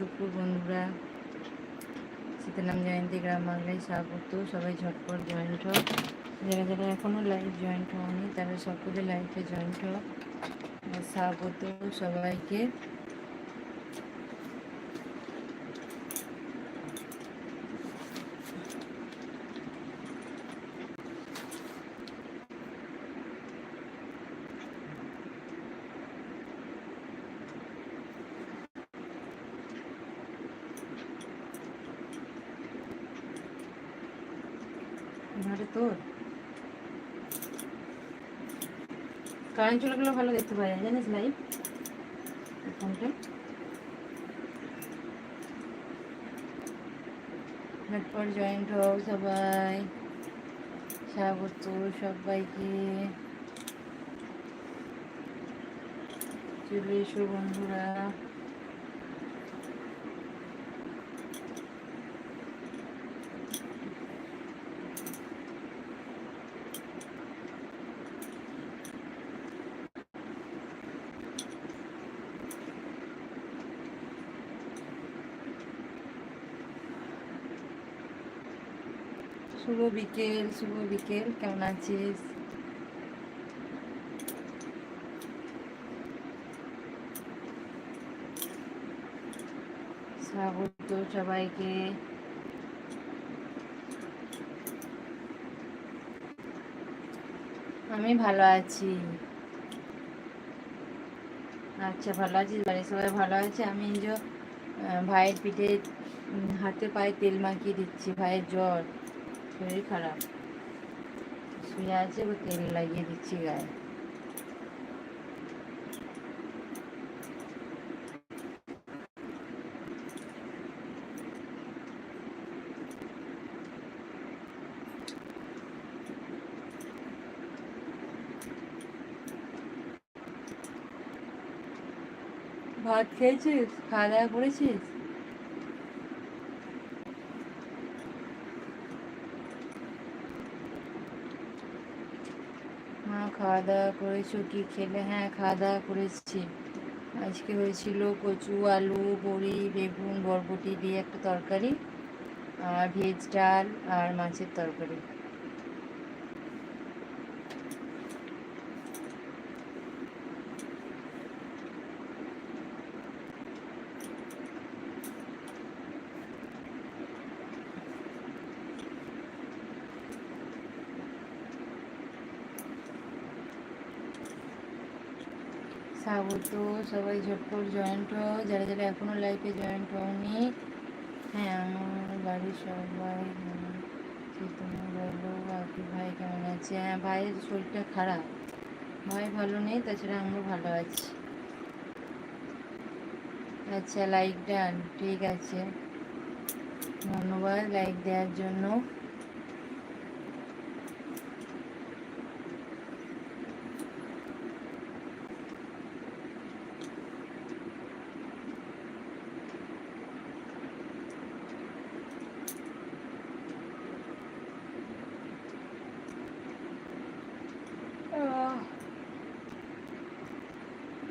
দুপুর বন্ধুরা, সীতারাম জয়ন্তী গ্রাম বাংলায় স্বাগত। সবাই ঝটপট জয়েন্ট হোক যারা যারা এখনও লাইভ জয়েন্ট হয়নি তারা সকলে লাইভে জয়েন্ট হোক স্বাগত সবাইকে ঘরে তোর কারেন্ট চলে ভালো দেখতে পাওয়া যায় জানিস লাইভ ফোনটা জয়েন্ট হোক সবাই স্বাগত সবাইকে। চলে এসো বন্ধুরা। শুভ বিকেল শুভ বিকেল, কেমন আছিস? স্বাগত সবাইকে। আমি ভালো আছি। আচ্ছা ভালো আছিস? বাড়ির সবাই ভালো আছে? আমি যে ভাইয়ের পিঠে হাতে পায়ে তেল মাখিয়ে দিচ্ছি, ভাইয়ের জ্বর। শরীর খারাপ। শুয়ে আছে তেল লাগিয়ে দিচ্ছি গায়ে। ভাত খেয়েছিস? খাওয়া দাওয়া করেছিস হ্যাঁ খাওয়া দাওয়া করেছ কি খেলে? হ্যাঁ খাওয়া দাওয়া করেছি। আজকে হয়েছিল কচু, আলু, বড়ি, বেগুন, বরবটি দিয়ে একটা তরকারি, আর ভেজ ডাল আর মাছের তরকারি। স্বাগত। সবাই ঝটপট জয়েন্ট হও। যারা যারা এখনও লাইফে জয়েন্ট হওনি হ্যাঁ আমার বাড়ির সবাই বলো, বাকি ভাই কেমন আছে? হ্যাঁ ভাইয়ের শরীরটা খারাপ। ভাই ভালো নেই, তাছাড়া আমরা ভালো আছি। আচ্ছা লাইক ডান ঠিক আছে। ধন্যবাদ লাইক দেওয়ার জন্য আহ,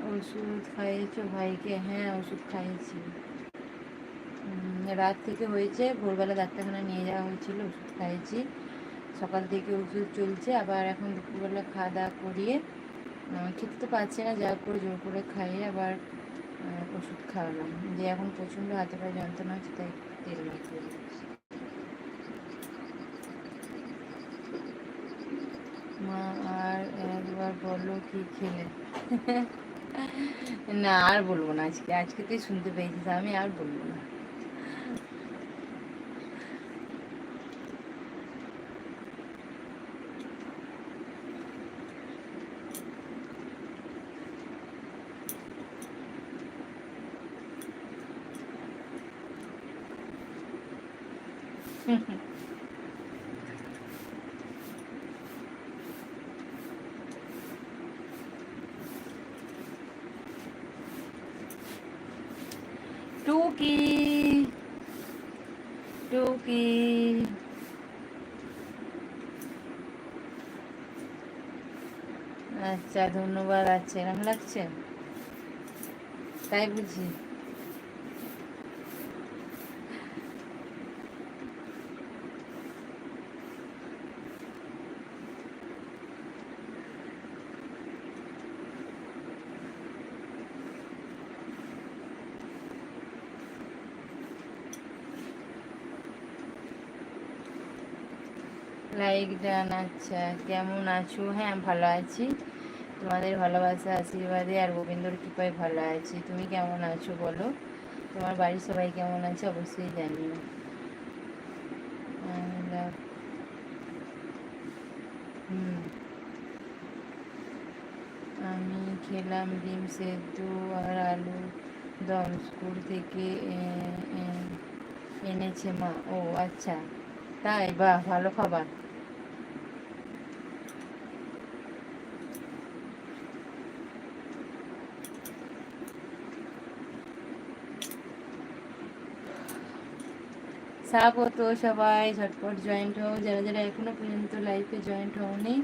ওষুধ খাইয়েছো ভাইকে? হ্যাঁ ওষুধ খাইয়েছি। রাত থেকে হয়েছে, ভোরবেলা ডাক্তারখানা নিয়ে যাওয়া হয়েছিল, ওষুধ খাইয়েছি। সকাল থেকে ওষুধ চলছে, আবার এখন দুপুরবেলা খাওয়া দাওয়া করিয়ে খেতে তো পারছে না, যা করে জোর করে খাইয়ে আবার ওষুধ খাওয়ালাম। যে এখন প্রচণ্ড হাতে পায়ে যন্ত্রণা হচ্ছে, তাই তেল মা, আর একবার বলো কি খেলে? না আর বলব না আজকে। আজকে তুই শুনতে পেয়েছিস আমি আর বলব না। টুকি টুকি আচ্ছা ধন্যবাদ আচ্ছা এরকম লাগছে? তাই বুঝি। ডান আচ্ছা কেমন আছো? হ্যাঁ ভালো আছি। তোমাদের ভালোবাসা, আশীর্বাদে আর গোবিন্দর কৃপায় ভালো আছি। তুমি কেমন আছো বলো? তোমার বাড়ির সবাই কেমন আছে? অবশ্যই জানিও। হুম। আমি খেলাম ডিম সেদ্ধ আর আলু দম। স্কুল থেকে এনেছে মা। ও আচ্ছা। তাই? বাহ, ভালো খাবার। স্বাগত সবাই, ঝটপট জয়েন্ট হও। যারা যারা এখনও পর্যন্ত লাইফে জয়েন্ট হওনি,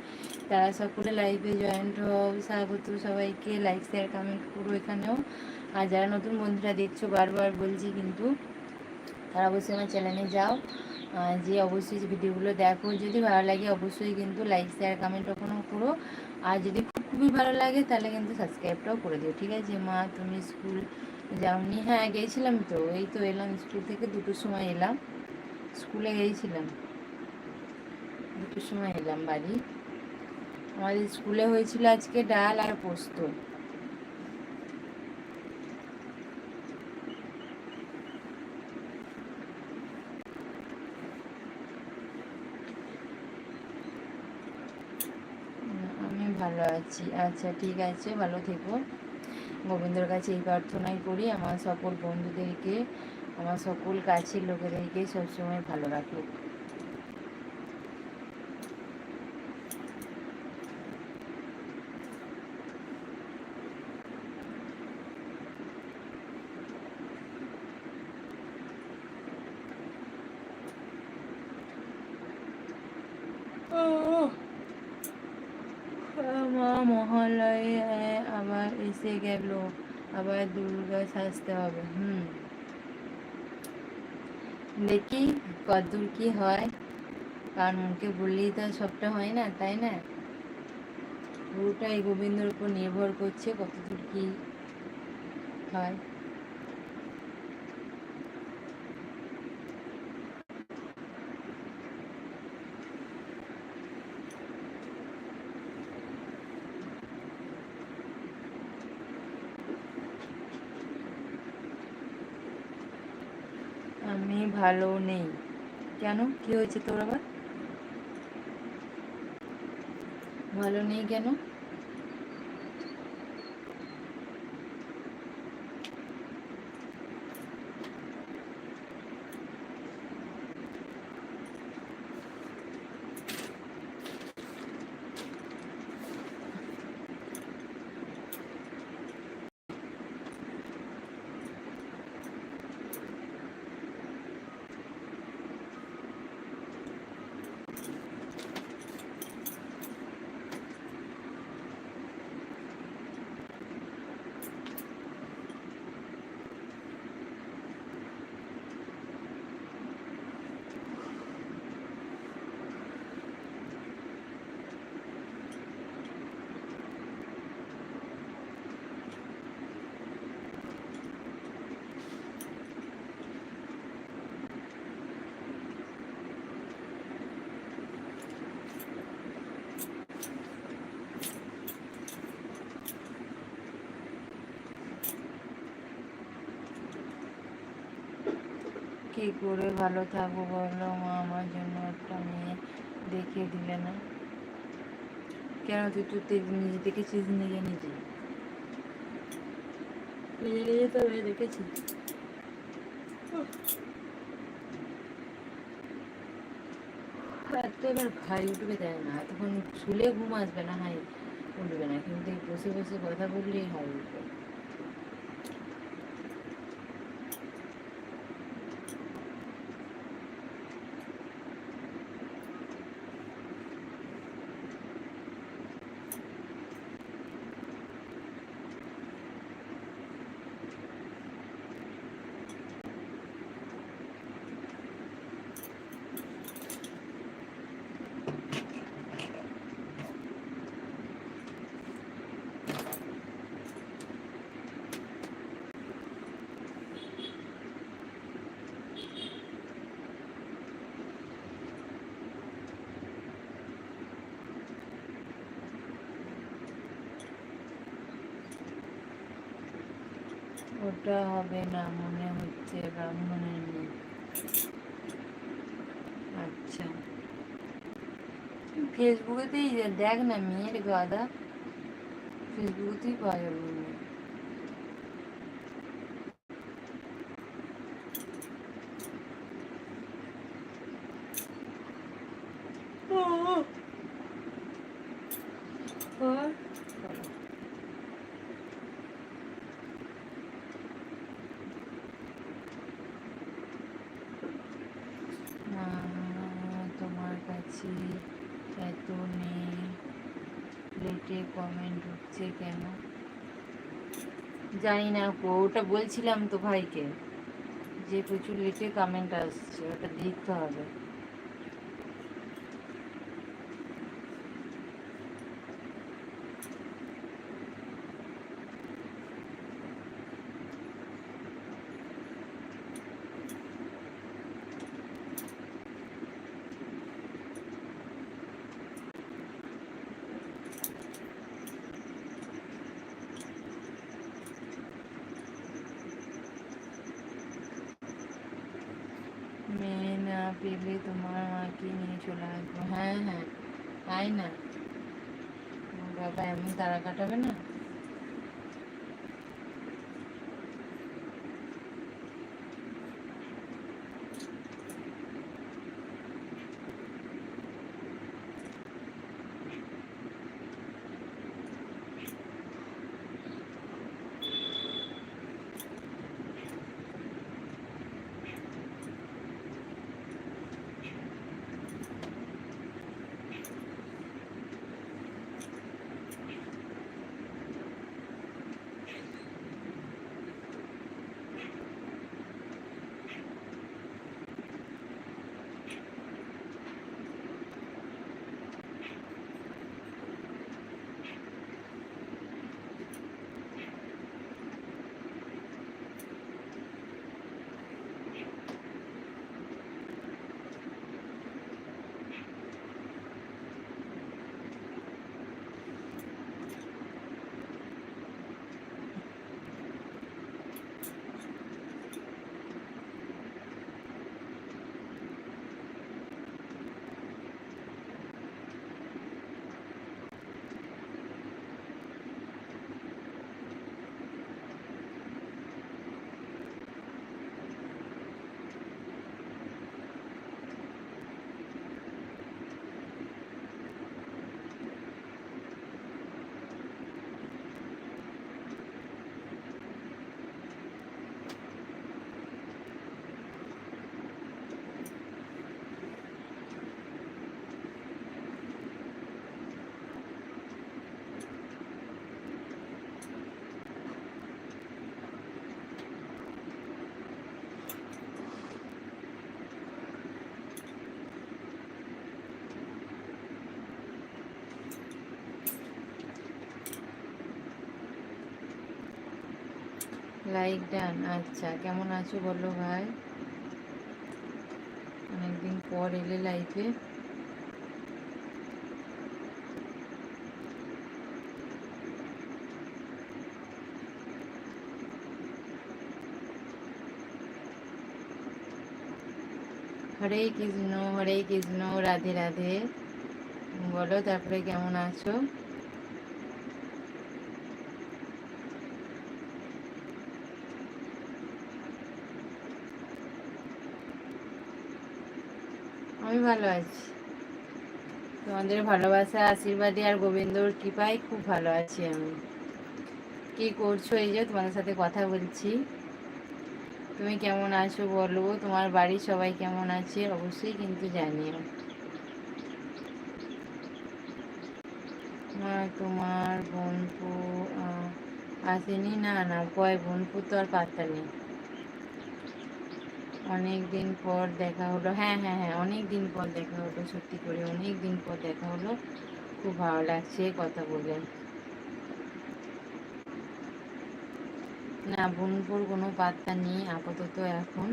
তারা সকলে লাইফে জয়েন্ট হও। স্বাগত সবাইকে লাইক শেয়ার কমেন্ট করো এখানেও। আর যারা নতুন বন্ধুরা দেখছ, বারবার বলছি কিন্তু, তারা অবশ্যই আমার চ্যানেলে যাও। যে অবশ্যই ভিডিওগুলো দেখো, যদি ভালো লাগে অবশ্যই কিন্তু লাইক শেয়ার কমেন্ট ওখানেও করো। আর যদি খুবই ভালো লাগে, তাহলে কিন্তু সাবস্ক্রাইবটাও করে দিও, ঠিক আছে? মা, তুমি স্কুল যাওনি? হ্যাঁ গিয়েছিলাম তো। এই তো এলাম স্কুল থেকে, দুটোর সময় এলাম। স্কুলে গিয়েছিলাম। দুটোর সময় এলাম বাড়ি। আমাদের স্কুলে হয়েছিল আজকে ডাল আর পোস্ত। ভালো আছি। আচ্ছা ঠিক আছে, ভালো থেকো। গোবিন্দর কাছে এই প্রার্থনাই করি। আমার সকল বন্ধুদেরকে, আমার সকল কাছের লোকেদেরকে সবসময় ভালো রাখুক। মহালয়ে। এসে গেল, আবার দুর্গা সাজতে হবে, হুম। দেখি কতদূর কি হয়, কারণ ওকে বললেই তো সবটা হয় না, তাই না? পুরোটাই গোবিন্দর উপর নির্ভর করছে কতদূর কি হয়। আমি ভালো নেই। কেন? কি হয়েছে তোর আবার? ভালো নেই কেন? কি করে ভালো থাকব বলল মা? আমার জন্য একটা মেয়ে দেখে দিলে না। কেন তুই তুই নিজে দেখেছিস নিজে নিজে? নিজে নিজে তো দেখেছি। এত এবার ভাই উঠবে দেয় না? তখন শুলে ঘুম আসবে না, হাই উঠবে না। কিন্তু বসে বসে কথা বললেই হাই উঠবে। ওটা হবে না, মনে হচ্ছে ব্রাহ্মণের আচ্ছা। আচ্ছা ফেসবুকেতেই দেখ না মেয়ের গাদা। ফেসবুকেতেই পাওয়া যাবে মনে হয়। আর না, তোমার কাছে এত নেই লেটে কমেন্ট হচ্ছে কেন? জানি না ওটা বলছিলাম তো ভাইকে যে প্রচুর লেটে কমেন্ট আসছে, ওটা দেখতে হবে মেয়ে না পেলে তোমার মাকে নিয়ে চলে আসব হ্যাঁ হ্যাঁ তাই না ও বাবা এমন তারা কাটাবে না লাইক ডান আচ্ছা কেমন আছো বলো ভাই? অনেকদিন পর এলে লাইফে হরে কৃষ্ণ হরে কৃষ্ণ রাধে রাধে বলো, তারপরে কেমন আছো? আমি ভালো আছি। তোমাদের ভালোবাসা, আশীর্বাদে আর গোবিন্দর কৃপায় খুব ভালো আছি আমি। কি করছ? এই যে তোমাদের সাথে কথা বলছি। তুমি কেমন আছো বলো? তোমার বাড়ির সবাই কেমন আছে? অবশ্যই কিন্তু জানিও। তোমার বোনপু আসেনি। না না কয় বোনপু তো আর পাত্তা নেই। অনেক দিন পর দেখা হলো। হ্যাঁ হ্যাঁ হ্যাঁ অনেক দিন পর দেখা হলো, সত্যি করে অনেক দিন পর দেখা হলো। খুব ভালো লাগছে কথা বলে। না, বোনপুর কোনো পাত্তা নেই আপাতত এখন।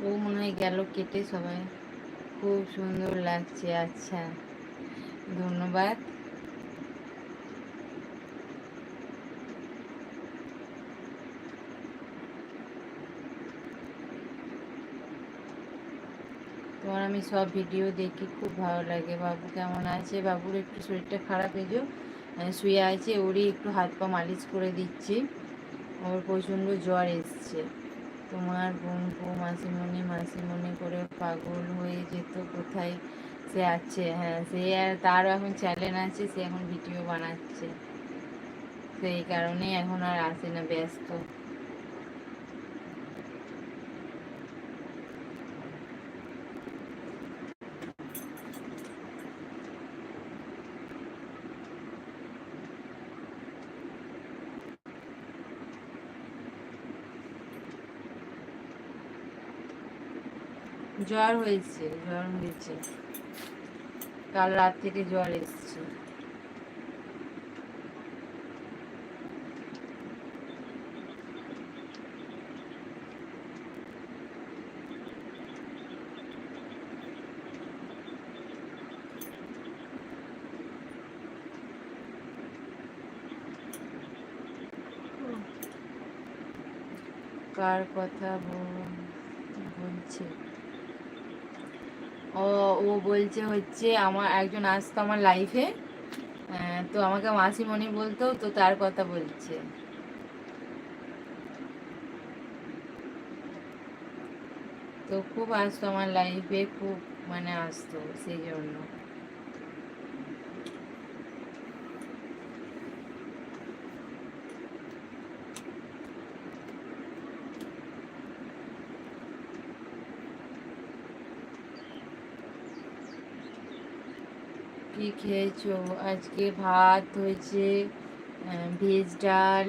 ও মনে হয় গেল কেটে সবাই। খুব সুন্দর লাগছে আচ্ছা। ধন্যবাদ। তোমার আমি সব ভিডিও দেখি, খুব ভালো লাগে। বাবু কেমন আছে? বাবুর একটু শরীরটা খারাপ হয়েছে শুয়ে আছে, ওরই একটু হাত পা মালিশ করে দিচ্ছি। ওর প্রচণ্ড জ্বর এসছে। তোমার বন্ধু মাসিমণি মাসিমণি করে পাগল হয়ে যেত, কোথায় সে আছে? হ্যাঁ সে তারও এখন চ্যালেঞ্জ আছে, সে এখন ভিডিও বানাচ্ছে। সেই কারণেই এখন আর আসে না, ব্যস্ত। জ্বর হয়েছে জ্বর হয়েছে। কাল রাত থেকে জ্বর এসছে। কার কথা বলছে? ও ও বলছে হচ্ছে আমার, একজন আসতো আমার লাইফে তো আমাকে মাসিমণি বলতো, তো তার কথা বলছে। তো খুব আসতো আমার লাইফে খুব মানে আসতো, সেই জন্য। কি খেয়েছো? আজকে ভাত হয়েছে ভেজ ডাল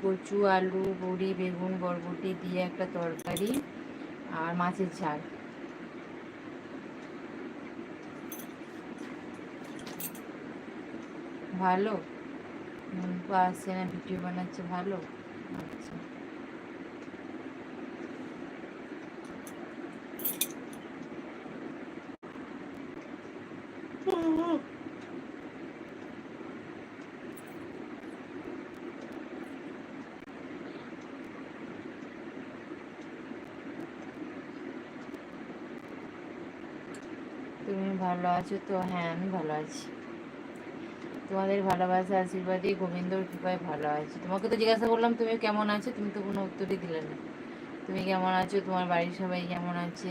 কচু, আলু, বড়ি, বেগুন, বরবটি দিয়ে একটা তরকারি আর মাছের ঝাল। ভালো? আসছে না, ভিডিও বানাচ্ছে, ভালো? আচ্ছা তুমি ভালো আছো তো? হ্যাঁ আমি ভালো আছি। তোমাদের ভালোবাসা, আশীর্বাদে গোবিন্দর কৃপায় ভালো আছি। তোমাকে তো জিজ্ঞাসা করলাম, তুমি কেমন আছো? তুমি তো কোনো উত্তরই দিলে না। তুমি কেমন আছো? তোমার বাড়ির সবাই কেমন আছে?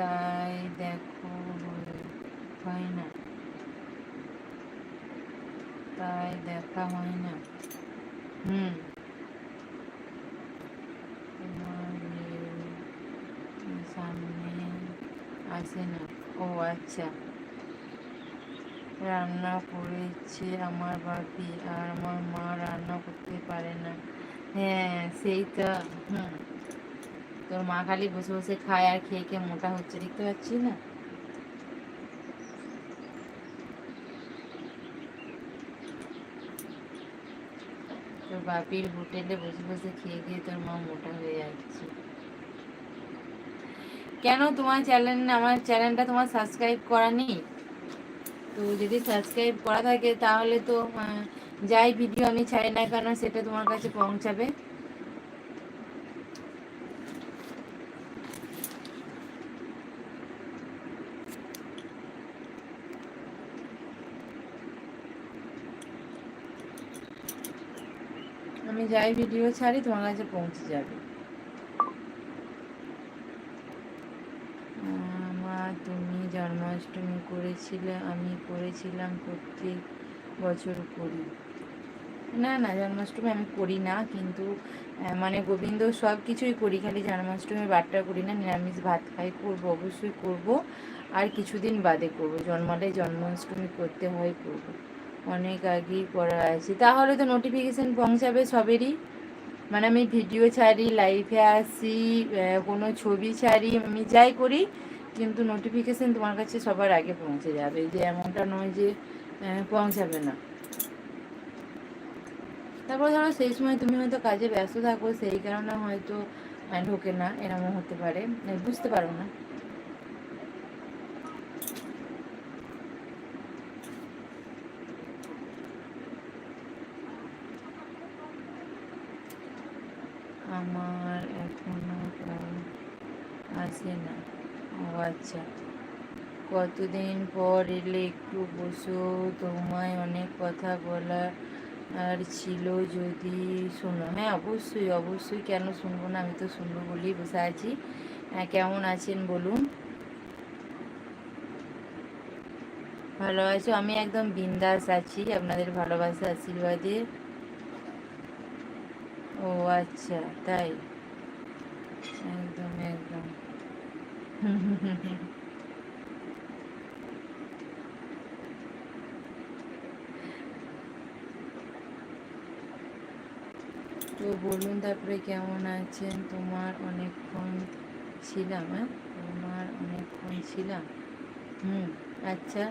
তাই দেখো হয় না। তাই দেখা হয় না। হুম। সামনে আসে না? ও আচ্ছা। রান্না করেছে আমার বাপি আর আমার মা রান্না করতে পারে না। হ্যাঁ সেই তো হুম। তোর মা খালি বসে বসে খায় আর খেয়ে খেয়ে মোটা হচ্ছে, দেখতে পাচ্ছি না? তোর বাপির হোটেলে বসে বসে খেয়ে খেয়ে তোর মা মোটা হয়ে যাচ্ছে। কেন তোমার চ্যানেল আমার চ্যানেলটা তোমার সাবস্ক্রাইব করা নেই? তো যদি সাবস্ক্রাইব করা থাকে তাহলে তো যাই ভিডিও আমি ছাড়ি না কেন, সেটা তোমার কাছে পৌঁছাবে। আমি যাই ভিডিও ছাড়ি, তোমার কাছে পৌঁছে যাবে। মা তুমি জন্মাষ্টমী করেছিলে, আমি করেছিলাম প্রত্যেক বছর করি। না না, জন্মাষ্টমী আমি করি না, কিন্তু মানে গোবিন্দ সব কিছুই করি, খালি জন্মাষ্টমী বারটা করি না, নিরামিষ ভাত খাই, করব, অবশ্যই করব, আর কিছুদিন বাদে করব, জন্মালে জন্মাষ্টমী করতে হয়, করব। অনেক আগেই করা আছে। তাহলে তো নোটিফিকেশান পৌঁছাবে সবেরই। মানে আমি ভিডিও ছাড়ি লাইভে আসি কোনো ছবি ছাড়ি, আমি যাই করি, কিন্তু নোটিফিকেশান তোমার কাছে সবার আগে পৌঁছে যাবে। যে এমনটা নয় যে পৌঁছাবে না। তারপর ধরো সেই সময় তুমি হয়তো কাজে ব্যস্ত থাকো, সেই কারণে হয়তো ঢোকে না, এরমও হতে পারে। বুঝতে পারো না। আমার এখনও আসে না। ও আচ্ছা। কতদিন পর এলে একটু বসো, তোমায় অনেক কথা বলা আর ছিল যদি শোনো। হ্যাঁ অবশ্যই অবশ্যই কেন শুনব না? আমি তো শুনব বলেই বসে আছি। হ্যাঁ কেমন আছেন বলুন? ভালো আছো? আমি একদম বিন্দাস আছি, আপনাদের ভালোবাসা, আশীর্বাদে। ও আচ্ছা তাই? একদম একদম। তো বলুন তারপরে কেমন আছেন? তোমার অনেকক্ষণ ছিলাম হ্যাঁ? তোমার অনেকক্ষণ ছিলাম। হুম আচ্ছা।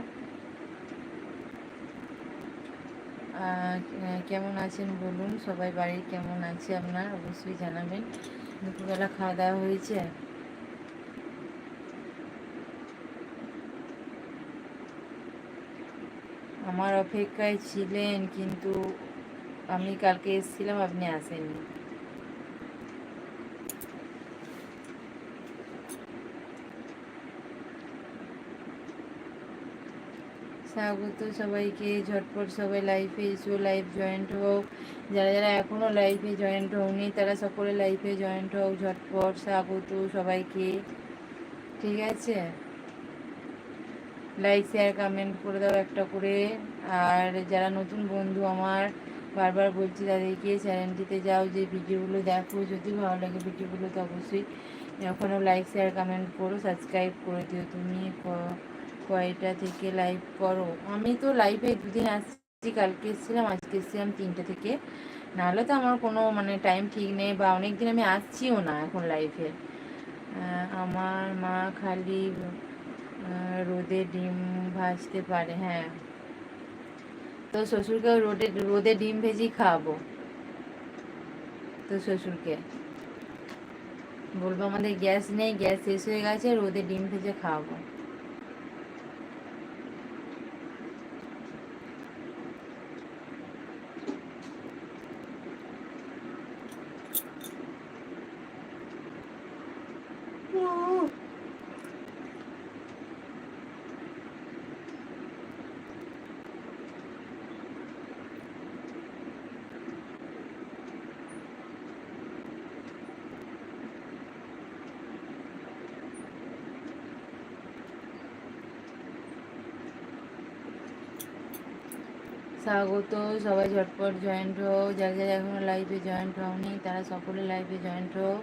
কেমন আছেন বলুন? সবাই বাড়ির কেমন আছে? আপনার অবশ্যই জানাবেন। দুপুরবেলা খাওয়া দাওয়া হয়েছে? আমার অপেক্ষায় ছিলেন, কিন্তু আমি কালকে এসেছিলাম, আপনি আসেননি। স্বাগত সবাইকে। ঝটপট সবাই লাইফে এসো লাইভ জয়েন্ট হোক যারা যারা এখনও লাইফে জয়েন্ট হওনি, তারা সকলে লাইফে জয়েন্ট হোক ঝটপট স্বাগত সবাইকে। ঠিক আছে? লাইক শেয়ার কমেন্ট করে দাও একটা করে। আর যারা নতুন বন্ধু আমার, বারবার বলছি তাদেরকে চ্যানেলটিতে যাও, যে ভিডিওগুলো দেখো। যদি ভালো লাগে ভিডিওগুলো তো অবশ্যই এখনও লাইক শেয়ার কমেন্ট করো সাবস্ক্রাইব করে দিও তুমি। কয়টা থেকে লাইভ করো? আমি তো লাইভে দুদিন আসছি, কালকে এসেছিলাম, আজকে এসেছিলাম তিনটে থেকে। নাহলে তো আমার কোনো মানে টাইম ঠিক নেই বা অনেক দিন আমি আসছিও না এখন লাইভে আমার মা খালি রোদে ডিম ভাজতে পারে হ্যাঁ। তো শ্বশুরকে রোদে রোদে ডিম ভেজি খাওয়াবো। তো শ্বশুরকে। বলব আমাদের গ্যাস নেই, গ্যাস শেষ হয়ে গেছে, রোদে ডিম ভেজে খাওয়াবো। স্বাগত, সবাই ঝটপট জয়েন্ট হও যারা যারা এখনও লাইভে জয়েন্ট হওনি, তারা সকলে লাইভে জয়েন্ট হও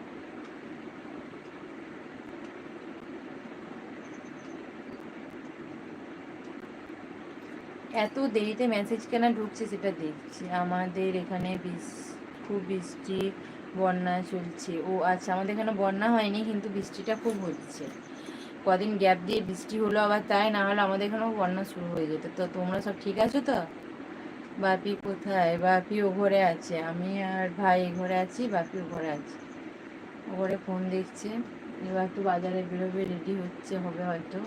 এত দেরিতে মেসেজ কেন ঢুকছে সেটা দেখছি। আমাদের এখানে খুব বৃষ্টি, বন্যা চলছে। ও আচ্ছা আমাদের এখানে বন্যা হয়নি, কিন্তু বৃষ্টিটা খুব হচ্ছে। কদিন গ্যাপ দিয়ে বৃষ্টি হলো আবার তাই, না হলে আমাদের এখানেও বন্যা শুরু হয়ে যেত। তো তোমরা সব ঠিক আছো তো? বাপি কোথায়? বাপি ও ঘরে আছে। আমি আর ভাই ঘরে আছি বাপি ঘরে আছে। ও ঘরে ফোন দেখছে। এবার একটু বাজারে বেরোবে রেডি হচ্ছে, হবে হয়তো।